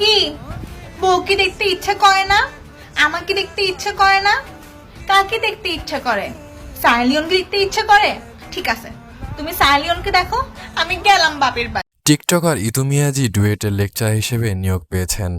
কি? বউকে দেখতে ইচ্ছে করে না? আমাকে দেখতে ইচ্ছে করে না? কাকে দেখতে ইচ্ছে করে? সাইলিয়নকে দেখতে ইচ্ছে করে? ঠিক আছে, তুমি সাইলিয়নকে দেখো, আমি গেলাম বাপের বাড়ি। টিকটকার ইতুমিয়াজি ডুয়েটের লেকচার হিসেবে নিয়োগ পেয়েছেন।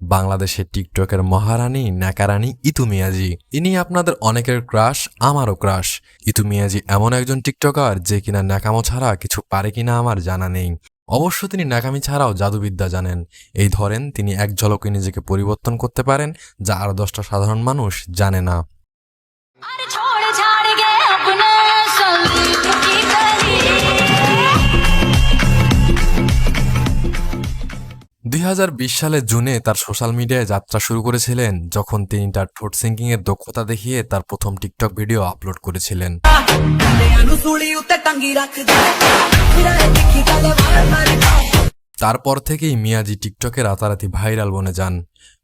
বাংলাদেশের টিকটকের মহারানী, ন্যাকারানী ইতুমিয়াজি ইনি আপনাদের অনেকের ক্রাশ, আমারও ক্রাশ। ইতুমিয়াজি এমন একজন টিকটকার যে কিনা ন্যাকামো ছাড়া কিছু পারে কিনা আমার জানা নেই। অবশ্য তিনি নাকামি ছাড়াও জাদুবিদ্যা জানেন। এই ধরেন তিনি এক ঝলকে নিজেকে পরিবর্তন করতে পারেন, যা আর দশটা সাধারণ মানুষ জানে না। দুই হাজার বিশ সালে জুনে তার সোশ্যাল মিডিয়ায় যাত্রা শুরু করেছিলেন, যখন তিনি তার ঠোঁট সিঙ্কিং এর দক্ষতা দেখিয়ে তার প্রথম টিকটক ভিডিও আপলোড করেছিলেন। তারপর থেকেই মিয়াজি টিকটকে রাতারাতি ভাইরাল বনে যান,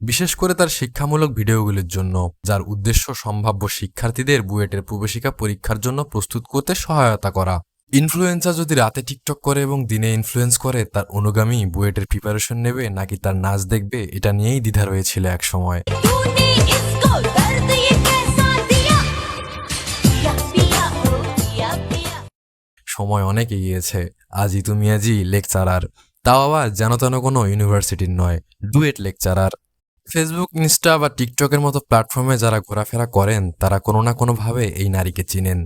বিশেষ করে তার শিক্ষামূলক ভিডিওগুলির জন্য, যার উদ্দেশ্য সম্ভাব্য শিক্ষার্থীদের বুয়েটের প্রবেশিকা পরীক্ষার জন্য প্রস্তুত করতে সহায়তা করা। ইনফ্লুয়েন্সার যদি রাতে টিকটক করে এবং দিনে ইনফ্লুয়েন্স করে তার অনুগামী বুয়েটের প্রিপারেশন নেবে নাকি তার নাচ দেখবে এটা নিয়েই দ্বিধা রয়েছিল এক সময় সময় অনেক এগিয়েছে। আজই তুমি আজি লেকচারার তাও আবার যেন তেন কোনো ইউনিভার্সিটির নয় ডুয়েট লেকচারার ফেসবুক ইনস্টা বা টিকটকের মতো প্ল্যাটফর্মে যারা ঘোরাফেরা করেন, তারা কোনো না কোনোভাবে এই নারীকে চিনেন।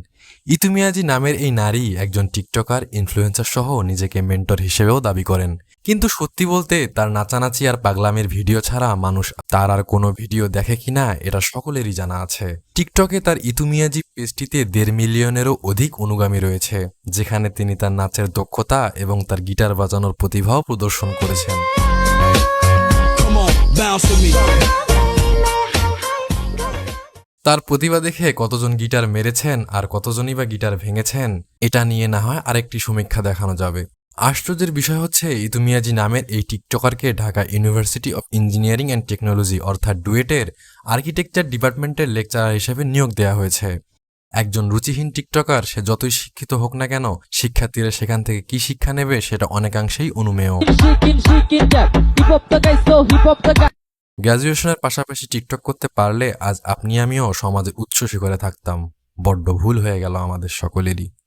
ইতুমিয়াজি নামের এই নারী একজন টিকটকার ইনফ্লুয়েন্সার সহ নিজেকে মেন্টর হিসেবেও দাবি করেন। কিন্তু সত্যি বলতে তার নাচানাচি আর পাগলামের ভিডিও ছাড়া মানুষ তার আর কোনো ভিডিও দেখে কিনা এটা সকলেরই জানা আছে। টিকটকে তার ইতুমিয়াজি পেজটিতে দেড় মিলিয়নেরও অধিক অনুগামী রয়েছে, যেখানে তিনি তার নাচের দক্ষতা এবং তার গিটার বাজানোর প্রতিভাও প্রদর্শন করেছেন। Bounce with me. তার প্রতিভা দেখে কতজন গিটার মেরেছেন আর কতজনই বা গিটার ভেঙেছেন এটা নিয়ে না হয় আরেকটি সমীক্ষা দেখানো যাবে। আশ্চর্যের বিষয় হচ্ছে ইতুমিয়াজি নামের এই টিকটকারকে Dhaka university of engineering and technology অর্থাৎ ডুয়েটের আর্কিটেকচার ডিপার্টমেন্টের লেকচারার হিসেবে নিয়োগ দেওয়া হয়েছে। একজন রুচিহীন টিকটকার সে যতই শিক্ষিত হোক না কেন শিক্ষার্থীরা সেখান থেকে কি শিক্ষা নেবে সেটা অনেকাংশেই অনুমেয়। গ্র্যাজুয়েশনের পাশাপাশি টিকটক করতে পারলে আজ আপনি আমিও সমাজে উচ্চ শিখরে থাকতাম। বড্ড ভুল হয়ে গেল আমাদের সকলেরই।